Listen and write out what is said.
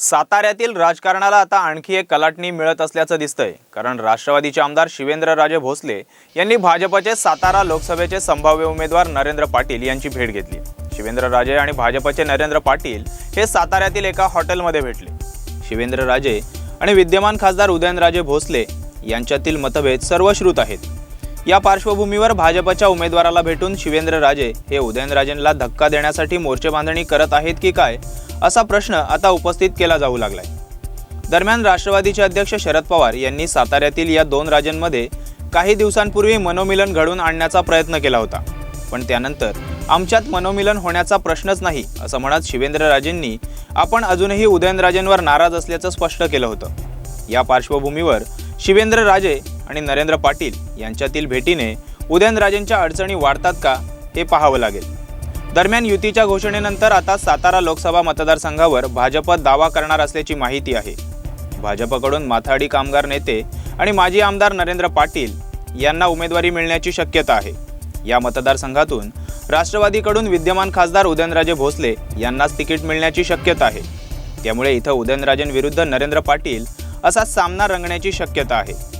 साताऱ्यातील राजकारणाला आता आणखी एक कलाटणी मिळत असल्याचं दिसतंय. कारण राष्ट्रवादीचे आमदार शिवेंद्रराजे भोसले यांनी भाजपचे सातारा लोकसभेचे संभाव्य उमेदवार नरेंद्र पाटील यांची भेट घेतली. शिवेंद्रराजे आणि भाजपचे नरेंद्र पाटील हे साताऱ्यातील एका हॉटेलमध्ये भेटले. शिवेंद्रराजे आणि विद्यमान खासदार उदयनराजे भोसले यांच्यातील मतभेद सर्वश्रुत आहेत. या पार्श्वभूमीवर भाजपच्या उमेदवाराला भेटून शिवेंद्रराजे हे उदयनराजेंना धक्का देण्यासाठी मोर्चे बांधणी करत आहेत की काय असा प्रश्न आता उपस्थित केला जाऊ लागलाय. दरम्यान राष्ट्रवादीचे अध्यक्ष शरद पवार यांनी साताऱ्यातील या दोन राजांमध्ये काही दिवसांपूर्वी मनोमिलन घडवून आणण्याचा प्रयत्न केला होता. पण त्यानंतर आमच्यात मनोमिलन होण्याचा प्रश्नच नाही असं म्हणत शिवेंद्रराजेंनी आपण अजूनही उदयनराजेंवर नाराज असल्याचं स्पष्ट केलं होतं. या पार्श्वभूमीवर शिवेंद्रराजे आणि नरेंद्र पाटील यांच्यातील भेटीने उदयनराजेंच्या अडचणी वाढतात का हे पाहावं लागेल. दरम्यान युतीच्या घोषणेनंतर आता सातारा लोकसभा मतदारसंघावर भाजप दावा करणार असल्याची माहिती आहे. भाजपकडून माथाडी कामगार नेते आणि माजी आमदार नरेंद्र पाटील यांना उमेदवारी मिळण्याची शक्यता आहे. या मतदारसंघातून राष्ट्रवादीकडून विद्यमान खासदार उदयनराजे भोसले यांनाच तिकीट मिळण्याची शक्यता आहे. त्यामुळे इथं उदयनराजेंविरुद्ध नरेंद्र पाटील असा सामना रंगण्याची शक्यता आहे.